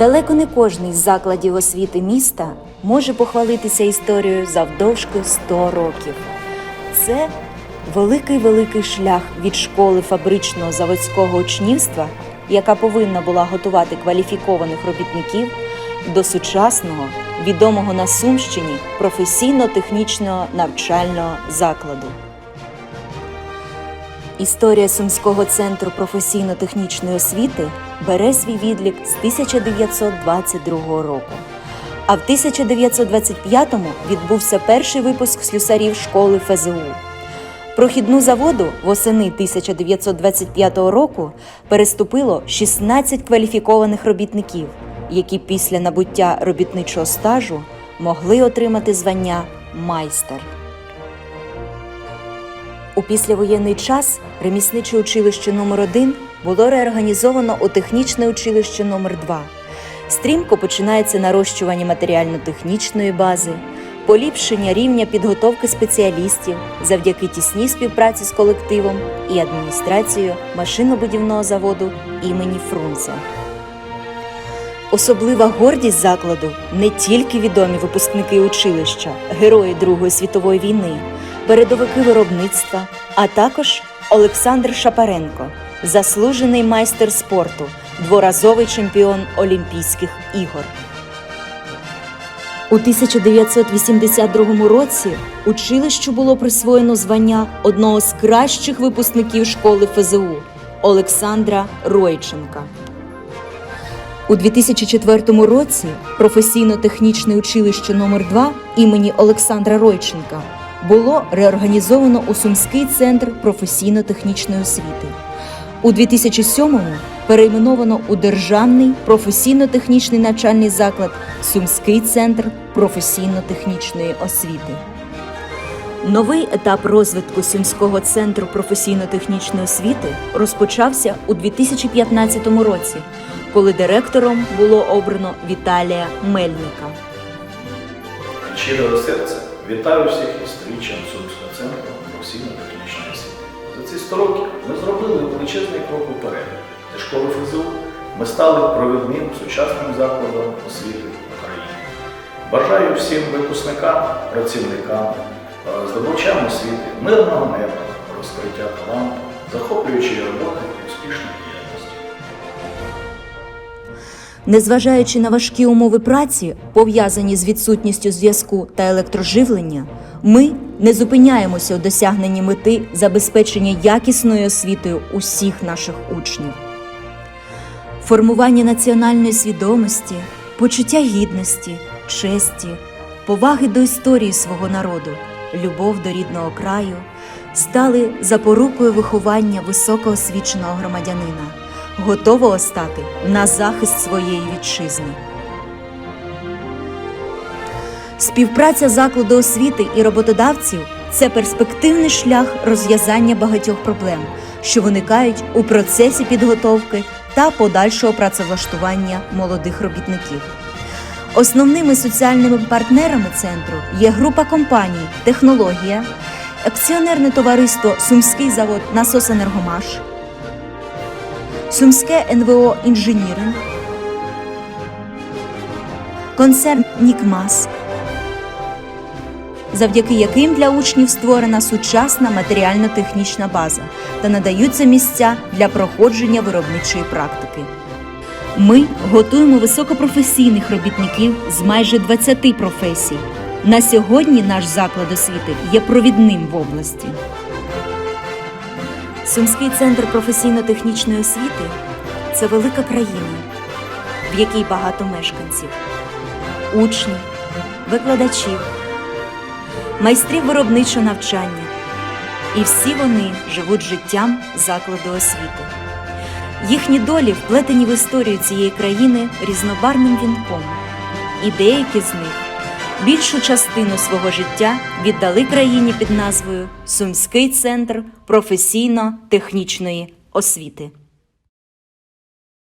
Далеко не кожний з закладів освіти міста може похвалитися історією завдовжки 100 років. Це великий великий шлях від школи фабричного заводського учнівства, яка повинна була готувати кваліфікованих робітників, до сучасного, відомого на Сумщині професійно-технічного навчального закладу. Історія Сумського центру професійно-технічної освіти бере свій відлік з 1922 року. А в 1925-му відбувся перший випуск слюсарів школи ФЗУ. Прохідну заводу восени 1925 року переступило 16 кваліфікованих робітників, які після набуття робітничого стажу могли отримати звання майстер. У післявоєнний час ремісниче училище номер 1 було реорганізовано у технічне училище номер 2 Стрімко починається нарощування матеріально-технічної бази, поліпшення рівня підготовки спеціалістів завдяки тісній співпраці з колективом і адміністрацією машинобудівного заводу імені Фрунзе. Особлива гордість закладу не тільки відомі випускники училища, герої Другої світової війни, передовики виробництва, а також Олександр Шапаренко, заслужений майстер спорту, дворазовий чемпіон Олімпійських ігор. У 1982 році училищу було присвоєно звання одного з кращих випускників школи ФЗУ Олександра Ройченка. У 2004 році професійно-технічне училище номер 2 імені Олександра Ройченка було реорганізовано у Сумський центр професійно-технічної освіти. У 2007-му перейменовано у Державний професійно-технічний навчальний заклад Сумський центр професійно-технічної освіти. Новий етап розвитку Сумського центру професійно-технічної освіти розпочався у 2015 році, коли директором було обрано Віталія Мельника. Щирого серця вітаю всіх із сторіччям Сумського центру професійно-технічної освіти. За ці 100 років ми зробили величезний крок уперед. Зі школи ФЗУ ми стали провідним сучасним закладом освіти в Україні. Бажаю всім випускникам, працівникам, е, здобувачам освіти, мирного неба, розкриття таланту, захоплюючої роботи і діяльності. Незважаючи на важкі умови праці, пов'язані з відсутністю зв'язку та електроживлення, ми не зупиняємося у досягненні мети забезпечення якісною освітою усіх наших учнів. Формування національної свідомості, почуття гідності, честі, поваги до історії свого народу, любов до рідного краю стали запорукою виховання високоосвіченого громадянина, готового стати на захист своєї вітчизни. Співпраця закладу освіти і роботодавців це перспективний шлях розв'язання багатьох проблем, що виникають у процесі підготовки та подальшого працевлаштування молодих робітників. Основними соціальними партнерами центру є група компаній Технологія, акціонерне товариство Сумський завод Насосенергомаш, Сумське НВО Інженіринг, концерн Нікмас, завдяки яким для учнів створена сучасна матеріально-технічна база та надаються місця для проходження виробничої практики. Ми готуємо високопрофесійних робітників з майже 20 професій. На сьогодні наш заклад освіти є провідним в області. Сумський центр професійно-технічної освіти це велика країна, в якій багато мешканців, учнів, викладачів, майстрів виробничого навчання. І всі вони живуть життям закладу освіти. Їхні долі вплетені в історію цієї країни різнобарним вінком, і деякі з них більшу частину свого життя віддали країні під назвою Сумський центр професійно-технічної освіти.